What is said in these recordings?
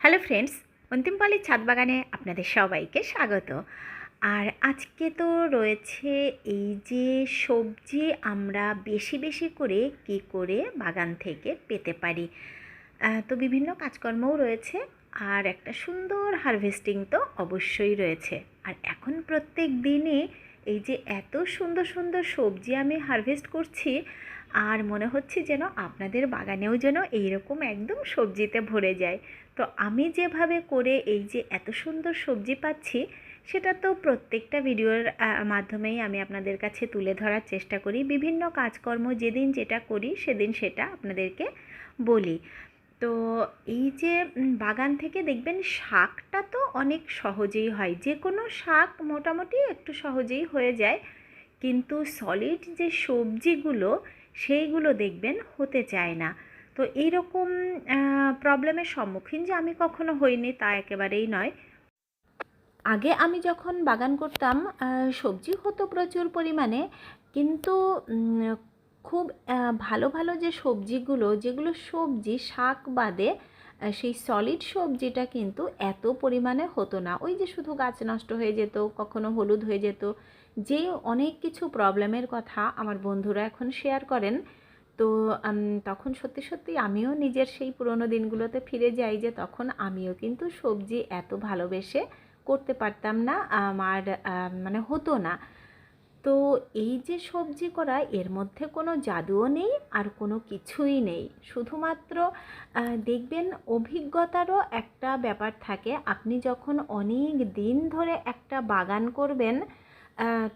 Hello friends, অন্তিমপালি ছাদ বাগানে আপনাদের সবাইকে স্বাগত। আর আজকে তো রয়েছে এই যে সবজি আমরা বেশি বেশি করে কী করে বাগান থেকে পেতে পারি। তো বিভিন্ন কাজকর্মও রয়েছে আর একটা সুন্দর হারভেস্টিং তো অবশ্যই রয়েছে। আর এখন প্রত্যেক দিনই এই যে এত সুন্দর সুন্দর সবজি আমি হারভেস্ট করছি আর মনে হচ্ছে যেন আপনাদের বাগানেও যেন এইরকম একদম সবজিতে ভরে যায়। তো আমি যেভাবে করে এই যে এত সুন্দর সবজি পাচ্ছি, সেটা তো প্রত্যেকটা ভিডিওর মাধ্যমেই আমি আপনাদের কাছে তুলে ধরার চেষ্টা করি। বিভিন্ন কাজকর্ম যেদিন যেটা করি, সেদিন সেটা আপনাদেরকে বলি। তো এই যে বাগান থেকে দেখবেন শাকটা তো অনেক সহজেই হয়। যে কোনো শাক মোটামুটি একটু সহজেই হয়ে যায়। কিন্তু সলিড যে সবজিগুলো সেইগুলো দেখবেন হতে চায় না। তো এইরকম প্রবলেমের সম্মুখীন যে আমি কখনো হইনি তা একেবারেই নয়। আগে আমি যখন বাগান করতাম সবজি হতো প্রচুর পরিমাণে, কিন্তু খুব ভালো ভালো যে সবজিগুলো, যেগুলো সবজি, শাক বাদে সেই সলিড সবজিটা কিন্তু এত পরিমাণে হতো না। ওই যে শুধু গাছ নষ্ট হয়ে যেত, কখনো হলুদ হয়ে যেত, যে অনেক কিছু প্রবলেমের কথা আমার বন্ধুরা এখন শেয়ার করেন। তো তখন সত্যি সত্যি আমিও নিজের সেই পুরোনো দিনগুলোতে ফিরে যাই যে তখন আমিও কিন্তু সবজি এত ভালোবেসে করতে পারতাম না আমার মানে হতো না। তো এই যে সবজি করা, এর মধ্যে কোনো জাদুও নেই আর কোনো কিছুই নেই। শুধুমাত্র দেখবেন অভিজ্ঞতারও একটা ব্যাপার থাকে। আপনি যখন অনেক দিন ধরে একটা বাগান করবেন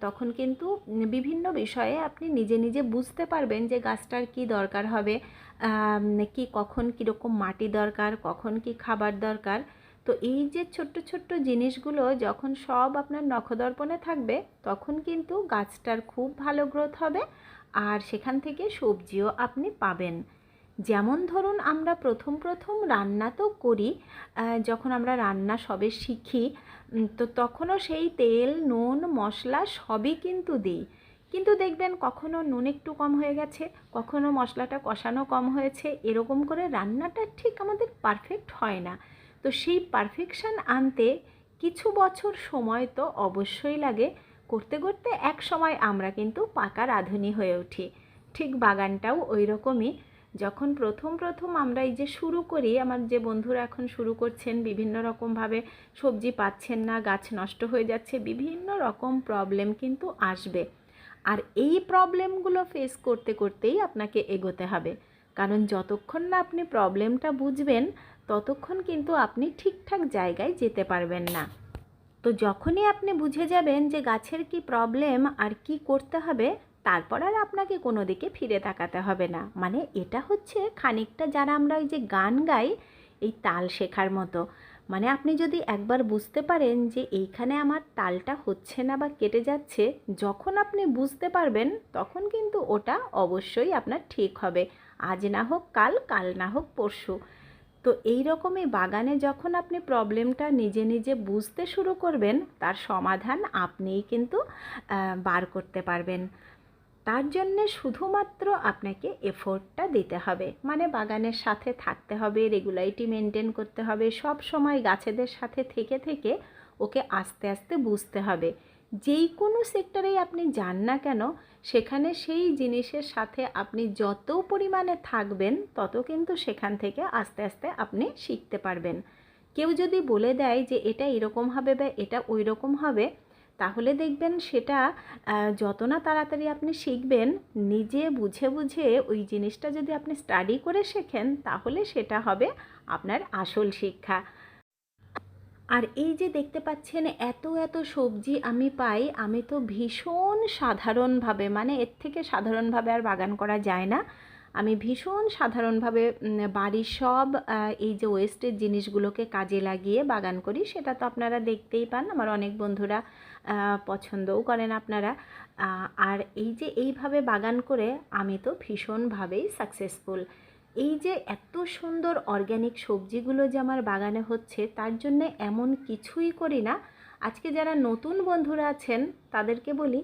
তখন কিন্তু বিভিন্ন বিষয়ে আপনি নিজে নিজে বুঝতে পারবেন যে গাছটার কি দরকার হবে কি কখন কীরকম মাটি দরকার, কখন কি খাবার দরকার। তো এই যে ছোট্ট ছোট্ট জিনিসগুলো যখন সব আপনার নখদর্পণে থাকবে, তখন কিন্তু গাছটার খুব ভালো গ্রোথ হবে আর সেখান থেকে সবজিও আপনি পাবেন। যেমন ধরুন আমরা প্রথম প্রথম রান্না তো করি যখন আমরা রান্না সবে শিখি তো তখনও সেই তেল, নুন, মশলা সবই কিন্তু দিই। কিন্তু দেখবেন কখনো নুন একটু কম হয়ে গেছে, কখনো মশলাটা কষানো কম হয়েছে, এরকম করে রান্নাটা ঠিক আমাদের পারফেক্ট হয় না। তো সেই পারফেকশান আনতে কিছু বছর সময় তো অবশ্যই লাগে। করতে করতে এক সময় আমরা কিন্তু পাকা রাঁধুনি হয়ে উঠি। ঠিক বাগানটাও ওই রকমই যখন প্রথম প্রথম আমরা এই যে শুরু করি, আমার যে বন্ধুরা এখন শুরু করছেন, বিভিন্ন রকমভাবে সবজি পাচ্ছেন না, গাছ নষ্ট হয়ে যাচ্ছে, বিভিন্ন রকম প্রবলেম কিন্তু আসবে। আর এই প্রবলেমগুলো ফেস করতে, করতেই আপনাকে এগোতে হবে। কারণ যতক্ষণ না আপনি প্রবলেমটা বুঝবেন ততক্ষণ কিন্তু আপনি ঠিকঠাক জায়গায় যেতে পারবেন না। তো যখনই আপনি বুঝে যাবেন যে গাছের কি প্রবলেম আর কি করতে হবে, তারপর আর আপনাকে কোনো দিকে ফিরে তাকাতে হবে না। মানে এটা হচ্ছে খানিকটা যারা আমরা ওই যে গান গাই, এই তাল শেখার মতো। মানে আপনি যদি একবার বুঝতে পারেন যে এইখানে আমার তালটা হচ্ছে না বা কেটে যাচ্ছে, যখন আপনি বুঝতে পারবেন, তখন কিন্তু ওটা অবশ্যই আপনার ঠিক হবে। আজ না হোক কাল কাল না হোক পরশু। তো এই রকমই বাগানে যখন আপনি প্রবলেমটা নিজে নিজে বুঝতে শুরু করবেন, তার সমাধান আপনিই কিন্তু বার করতে পারবেন। তার জন্যে শুধুমাত্র আপনাকে এফোর্টটা দিতে হবে। মানে বাগানের সাথে থাকতে হবে, রেগুলারিটি মেনটেন করতে হবে, সব সময় গাছেদের সাথে থেকে থেকে ওকে আস্তে আস্তে বুঝতে হবে। যেই কোনো সেক্টরেই আপনি যান না কেন, সেখানে সেই জিনিসের সাথে আপনি যত পরিমাণে থাকবেন, তত কিন্তু সেখান থেকে আস্তে আস্তে আপনি শিখতে পারবেন। কেউ যদি বলে দেয় যে এটা এরকম হবে বা এটা ওই রকম হবে, তাহলে দেখবেন সেটা যত না তাড়াতাড়ি আপনি শিখবেন, নিজে বুঝে বুঝে ওই জিনিসটা যদি আপনি স্টাডি করে শেখেন, তাহলে সেটা হবে আপনার আসল শিক্ষা। আর এই যে দেখতে পাচ্ছেন এত এত সবজি আমি পাই, আমি তো ভীষণ সাধারণভাবে মানে এর থেকে সাধারণভাবে আর বাগান করা যায় না। আমি ভীষণ সাধারণভাবে বাড়ির সব এই যে ওয়েস্টের জিনিসগুলোকে কাজে লাগিয়ে বাগান করি, সেটা তো আপনারা দেখতেই পান, আমার অনেক বন্ধুরা পছন্দও করেন আপনারা। আর এই যে এইভাবে বাগান করে আমি তো ভীষণভাবেই সাকসেসফুল এই যে এত সুন্দর অর্গ্যানিক সবজিগুলো যে আমার বাগানে হচ্ছে, তার জন্য এমন কিছুই করি না। আজকে যারা নতুন বন্ধুরা আছেন, তাদেরকে বলি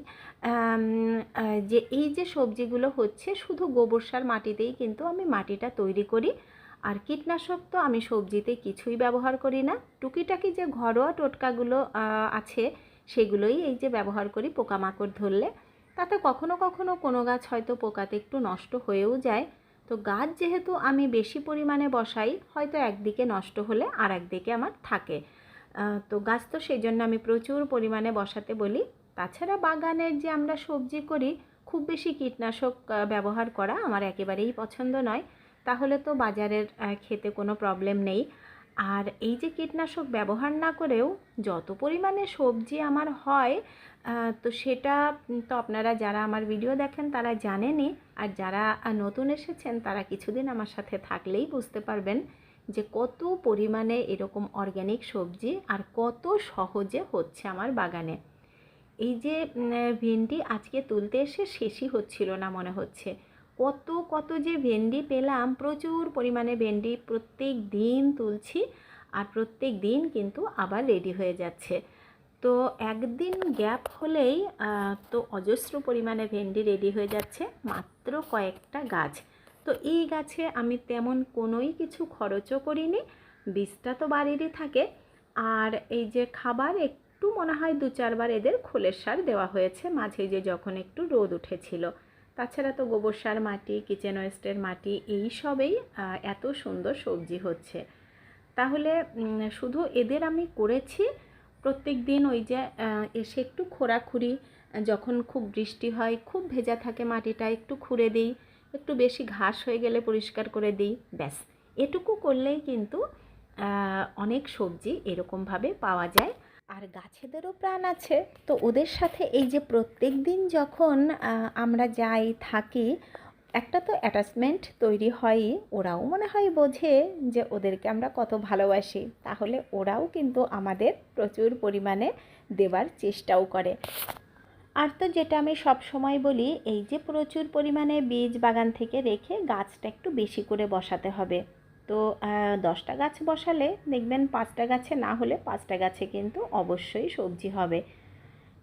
যে এই যে সবজিগুলো হচ্ছে, শুধু গোবর সার মাটিতেই কিন্তু আমি মাটিটা তৈরি করি। আর কীটনাশক তো আমি সবজিতে কিছুই ব্যবহার করি না। টুকিটাকি যে ঘরোয়া টোটকাগুলো আছে, সেগুলোই এই যে ব্যবহার করি পোকামাকড় ধরলে। তাতে কখনো কখনো কোনো গাছ হয়তো পোকাতে একটু নষ্ট হয়েও যায়। তো গাছ যেহেতু আমি বেশি পরিমাণে বসাই, হয়তো একদিকে নষ্ট হলে আর একদিকে আমার থাকে। তো গাছ তো সেই জন্য আমি প্রচুর পরিমাণে বসাতে বলি। তাছাড়া বাগানের যে আমরা সবজি করি, খুব বেশি কীটনাশক ব্যবহার করা আমার একেবারেই পছন্দ নয়। তাহলে তো বাজারের খেতে কোনো প্রবলেম নেই। আর এই যে কীটনাশক ব্যবহার না করেও যত পরিমাণে সবজি আমার হয় তো সেটা তো আপনারা যারা আমার ভিডিও দেখেন তারা জানেনই। আর যারা নতুন এসেছেন তারা কিছুদিন আমার সাথে থাকলেই বুঝতে পারবেন যে কত পরিমাণে এরকম অর্গ্যানিক সবজি আর কত সহজে হচ্ছে আমার বাগানে। এই যে ভেন্ডি আজকে তুলতে এসে শেষই হচ্ছিল না মনে হচ্ছে। কত কত যে ভেন্ডি পেলাম, প্রচুর পরিমাণে ভেন্ডি প্রত্যেক দিন তুলছি আর প্রত্যেক দিন কিন্তু আবার রেডি হয়ে যাচ্ছে। তো একদিন গ্যাপ হলেই তো অজস্র পরিমাণে ভেন্ডি রেডি হয়ে যাচ্ছে, মাত্র কয়েকটা গাছ। তো এই গাছে আমি তেমন কোনোই কিছু খরচও করিনি, বীজটা তো বাড়িরই থাকে। আর এই যে খাবার, একটু মনে হয় দু চারবার এদের খোলের সার দেওয়া হয়েছে, মাঝে যে যখন একটু রোদ উঠেছিল। তাছাড়া তো গোবর সার মাটি কিচেন ওয়েস্টের মাটি, এই সবেই এত সুন্দর সবজি হচ্ছে। তাহলে শুধু এদের আমি করেছি প্রত্যেক দিন ওই যে এসে একটু খোরাখুরি যখন খুব বৃষ্টি হয়, খুব ভেজা থাকে মাটিটা, একটু খুঁড়ে দিই, একটু বেশি ঘাস হয়ে গেলে পরিষ্কার করে দিই, ব্যাস। এটুকু করলেই কিন্তু অনেক সবজি এরকমভাবে পাওয়া যায়। আর গাছেদেরও প্রাণ আছে। তো ওদের সাথে এই যে প্রত্যেক দিন যখন আমরা যাই, থাকি একটা তো অ্যাটাচমেন্ট তৈরি হয়ই, ওরাও মনে হয় বোঝে যে ওদেরকে আমরা কত ভালোবাসি। তাহলে ওরাও কিন্তু আমাদের প্রচুর পরিমাণে দেবার চেষ্টাও করে। আর তো যেটা আমি সব সময় বলি, এই যে প্রচুর পরিমাণে বীজ বাগান থেকে রেখে গাছটা একটু বেশি করে বসাতে হবে। তো দশটা গাছ বসালে দেখবেন পাঁচটা গাছে না হলে পাঁচটা গাছে কিন্তু অবশ্যই সবজি হবে।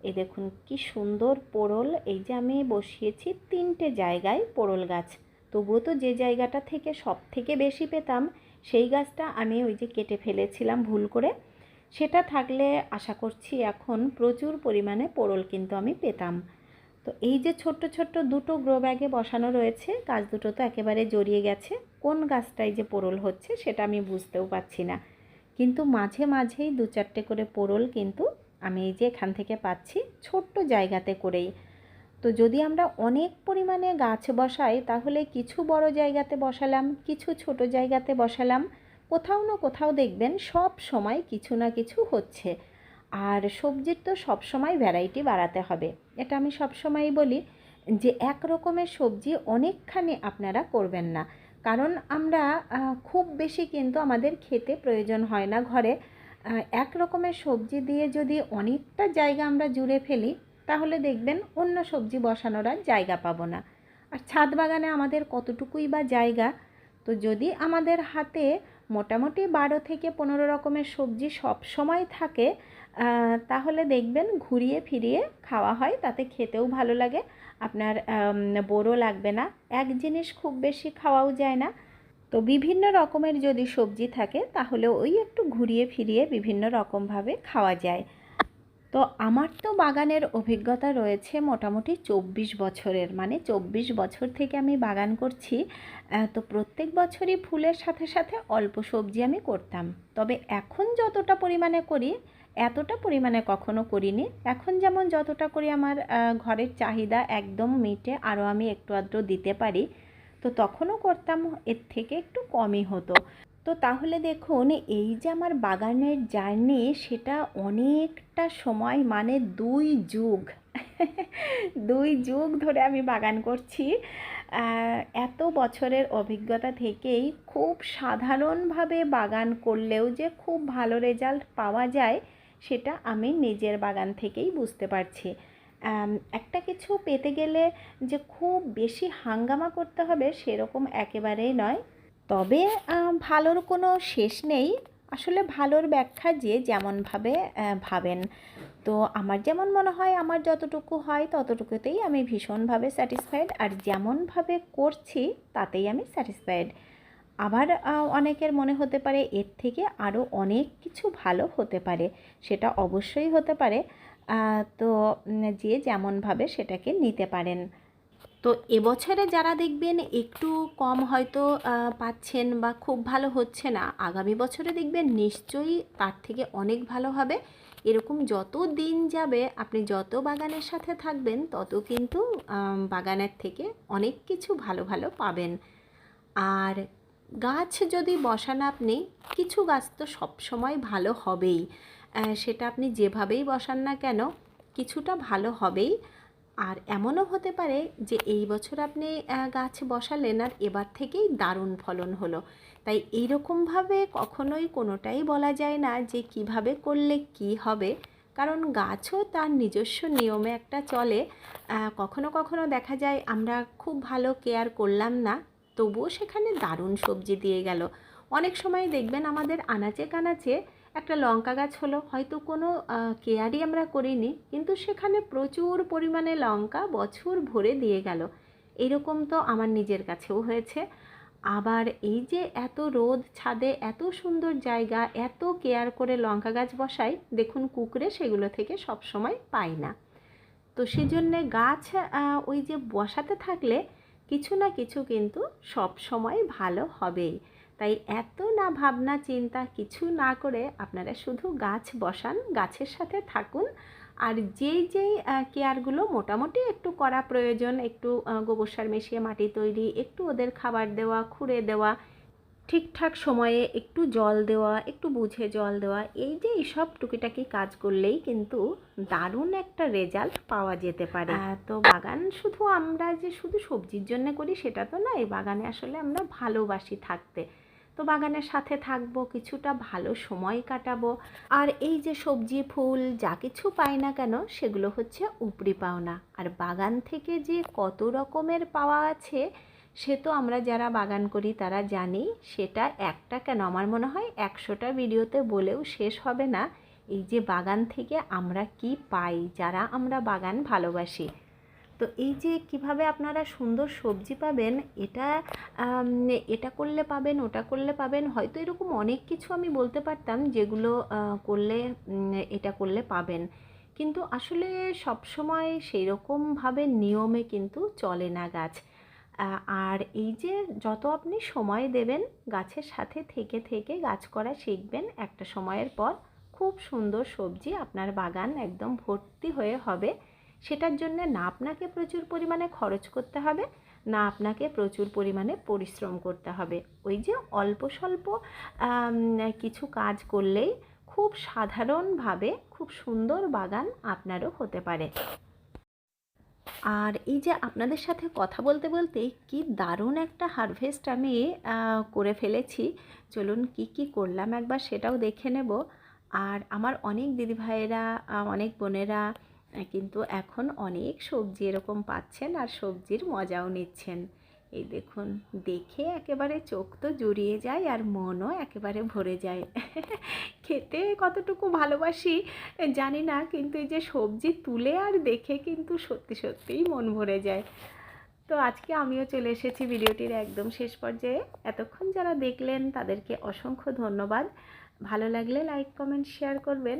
এই দেখুন কি সুন্দর পোড়ল। এই যে আমি বসিয়েছি তিনটে জায়গায় পোড়ল গাছ। তবুও তো যে জায়গাটা থেকে সব থেকে বেশি পেতাম, সেই গাছটা আমি ওই যে কেটে ফেলেছিলাম ভুল করে। সেটা থাকলে আশা করছি এখন প্রচুর পরিমাণে পোড়ল কিন্তু আমি পেতাম। তো এই যে ছোট্ট ছোট্ট দুটো গ্রো ব্যাগে বসানো রয়েছে, গাছ দুটো তো একেবারে জড়িয়ে গেছে, কোন গাছটায় যে পোড়ল হচ্ছে সেটা আমি বুঝতেও পারছি না। কিন্তু মাঝে মাঝেই দু চারটে করে পোড়ল কিন্তু আমি এই যে এখান থেকে পাচ্ছি ছোট্ট জায়গাতে করেই। তো যদি আমরা অনেক পরিমাণে গাছ বসাই, তাহলে কিছু বড় জায়গাতে বসালাম, কিছু ছোট জায়গাতে বসালাম, কোথাও না কোথাও দেখবেন সব সময় কিছু না কিছু হচ্ছে। আর সবজির তো সব সময় ভ্যারাইটি বাড়াতে হবে। এটা আমি সব সময়ই বলি যে এক রকমের সবজি অনেকখানি আপনারা করবেন না। কারণ আমরা খুব বেশি কিন্তু আমাদের খেতে প্রয়োজন হয় না ঘরে। এক রকমের সবজি দিয়ে যদি অনেকটা জায়গা আমরা জুড়ে ফেলি, তাহলে দেখবেন অন্য সবজি বসানোর আর জায়গা পাবো না। আর ছাদ বাগানে আমাদের কতটুকুই বা জায়গা, তো যদি আমাদের হাতে মোটামুটি বারো থেকে পনেরো রকমের সবজি সব সময় থাকে তাহলে দেখবেন ঘুরিয়ে ফিরিয়ে খাওয়া হয়, তাতে খেতেও ভালো লাগে। আপনার বোরও লাগবে না। এক জিনিস খুব বেশি খাওয়াও যায় না। তো বিভিন্ন রকমের যদি সবজি থাকে, তাহলে ওই একটু ঘুরিয়ে ফিরিয়ে বিভিন্ন রকমভাবে খাওয়া যায়। তো আমার তো বাগানের অভিজ্ঞতা রয়েছে মোটামুটি চব্বিশ বছরের। মানে চব্বিশ বছর থেকে আমি বাগান করছি তো প্রত্যেক বছরই ফুলের সাথে সাথে অল্প সবজি আমি করতাম। তবে এখন যতটা পরিমাণে করি, এতটা পরিমাণে কখনো করিনি। এখন যেমন যতটা করি আমার ঘরের চাহিদা একদম মিটে, আরও আমি একটু আধটু দিতে পারি। তো তখনও করতাম, এর থেকে একটু কমই হতো। তো তাহলে দেখুন, এই যে আমার বাগানের জার্নি, সেটা অনেকটা সময় মানে দুই যুগ দুই যুগ ধরে আমি বাগান করছি। এত বছরের অভিজ্ঞতা থেকেই খুব সাধারণভাবে বাগান করলেও যে খুব ভালো রেজাল্ট পাওয়া যায়, সেটা আমি নিজের বাগান থেকেই বুঝতে পারছি। একটা কিছু পেতে গেলে যে খুব বেশি হাঙ্গামা করতে হবে সেরকম একেবারেই নয়। তবে ভালোর কোনো শেষ নেই। আসলে ভালোর ব্যাখ্যা যে যেমনভাবে ভাবেন। তো আমার যেমন মনে হয়, আমার যতটুকু হয় ততটুকুতেই আমি ভীষণভাবে স্যাটিসফাইড আর যেমনভাবে করছি তাতেই আমি স্যাটিসফাইড আবার অনেকের মনে হতে পারে এর থেকে আরও অনেক কিছু ভালো হতে পারে, সেটা অবশ্যই হতে পারে। তো যে যেমনভাবে সেটাকে নিতে পারেন। তো এবছরে যারা দেখবেন একটু কম হয়তো পাচ্ছেন বা খুব ভালো হচ্ছে না, আগামী বছরে দেখবেন নিশ্চয়ই তার থেকে অনেক ভালো হবে। এরকম যত দিন যাবে, আপনি যত বাগানের সাথে থাকবেন, তত কিন্তু বাগানের থেকে অনেক কিছু ভালো ভালো পাবেন। আর গাছ যদি বসান আপনি, কিছু গাছ তো সবসময় ভালো হবেই। সেটা আপনি যেভাবেই বসান না কেন, কিছুটা ভালো হবেই। আর এমনও হতে পারে যে এই বছর আপনি গাছ বসালেন আর এবার থেকেই দারুণ ফলন হলো। তাই এইরকমভাবে কখনোই কোনোটাই বলা যায় না যে কীভাবে করলে কি হবে। কারণ গাছও তার নিজস্ব নিয়মে একটা চলে। কখনো কখনো দেখা যায় আমরা খুব ভালো কেয়ার করলাম না, তবুও সেখানে দারুণ সবজি দিয়ে গেল। অনেক সময় দেখবেন আমাদের আনাচে কানাচে একটা লঙ্কা গাছ হলো, হয়তো কোনো কেয়ারই আমরা করিনি, কিন্তু সেখানে প্রচুর পরিমাণে লঙ্কা বছর ভরে দিয়ে গেল। এরকম তো আমার নিজের কাছেও হয়েছে। আবার এই যে এত রোদ ছাদে, এত সুন্দর জায়গা, এত কেয়ার করে লঙ্কা গাছ বসাই, দেখুন কুকুরে সেগুলো থেকে সব সময় পাই না। তো সেজন্যে গাছ ওই যে বসাতে থাকলে কিছু না কিছু কিন্তু সব সময় ভালো হবেই। তাই এত না ভাবনা চিন্তা কিছু না করে আপনারা শুধু গাছ বসান, গাছের সাথে থাকুন। আর যেই যেই কেয়ারগুলো মোটামুটি একটু করা প্রয়োজন, একটু গোবর সার মিশিয়ে মাটি তৈরি, একটু ওদের খাবার দেওয়া, খুঁড়ে দেওয়া, ঠিকঠাক সময়ে একটু জল দেওয়া, একটু বুঝে জল দেওয়া, এই যে এইসব টুকিটাকি কাজ করলেই কিন্তু দারুণ একটা রেজাল্ট পাওয়া যেতে পারে। তো বাগান শুধু আমরা যে শুধু সবজির জন্য করি সেটা তো না এই বাগানে আসলে আমরা ভালোবাসি থাকতে। তো বাগানের সাথে থাকব, কিছুটা ভালো সময় কাটাবো। আর এই যে সবজি, ফুল যা কিছু পাই না কেন, সেগুলো হচ্ছে উপরি পাওনা। আর বাগান থেকে যে কত রকমের পাওয়া আছে, সে তো আমরা যারা বাগান করি তারা জানি, সেটা একটা কেন? আমার মনে হয় একশোটা ভিডিওতে বলেও শেষ হবে না, এই যে বাগান থেকে আমরা কি পাই, যারা আমরা বাগান ভালোবাসি। তো এই যে কীভাবে আপনারা সুন্দর সবজি পাবেন, এটা এটা করলে পাবেন, ওটা করলে পাবেন, হয়তো এরকম অনেক কিছু আমি বলতে পারতাম যেগুলো করলে এটা করলে পাবেন। কিন্তু আসলে সবসময় সেই রকমভাবে নিয়মে কিন্তু চলে না গাছ। আর এই যে যত আপনি সময় দেবেন, গাছের সাথে থেকে থেকে গাছ করা শিখবেন, একটা সময়ের পর খুব সুন্দর সবজি আপনার বাগান একদম ভর্তি হয়ে হবে। সেটার জন্য না আপনাকে প্রচুর পরিমাণে খরচ করতে হবে, না আপনাকে প্রচুর পরিমাণে পরিশ্রম করতে হবে। ওই যে অল্প স্বল্প কিছু কাজ করলেই খুব সাধারণভাবে খুব সুন্দর বাগান আপনারও হতে পারে। আর এই যে আপনাদের সাথে কথা বলতে বলতে কি দারুণ একটা হারভেস্ট আমি করে ফেলেছি। চলুন কি কি করলাম একবার সেটাও দেখে নেব। আর আমার অনেক দিদিভাইয়েরা অনেক বোনেরা কিন্তু এখন অনেক সবজি এরকম পাচ্ছেন আর সবজির মজাও নিচ্ছেন। এই দেখুন, দেখে একেবারে চোখ তো জুড়িয়ে যায় আর মনও একেবারে ভরে যায়। খেতে কতটুকু ভালোবাসি জানি না, কিন্তু এই যে সবজি তুলে আর দেখে কিন্তু সত্যি সত্যিই মন ভরে যায়। তো আজকে আমিও চলে এসেছি ভিডিওটির একদম শেষ পর্যায়ে। এতক্ষণ যারা দেখলেন তাদেরকে অসংখ্য ধন্যবাদ। ভালো লাগলে লাইক, কমেন্ট, শেয়ার করবেন।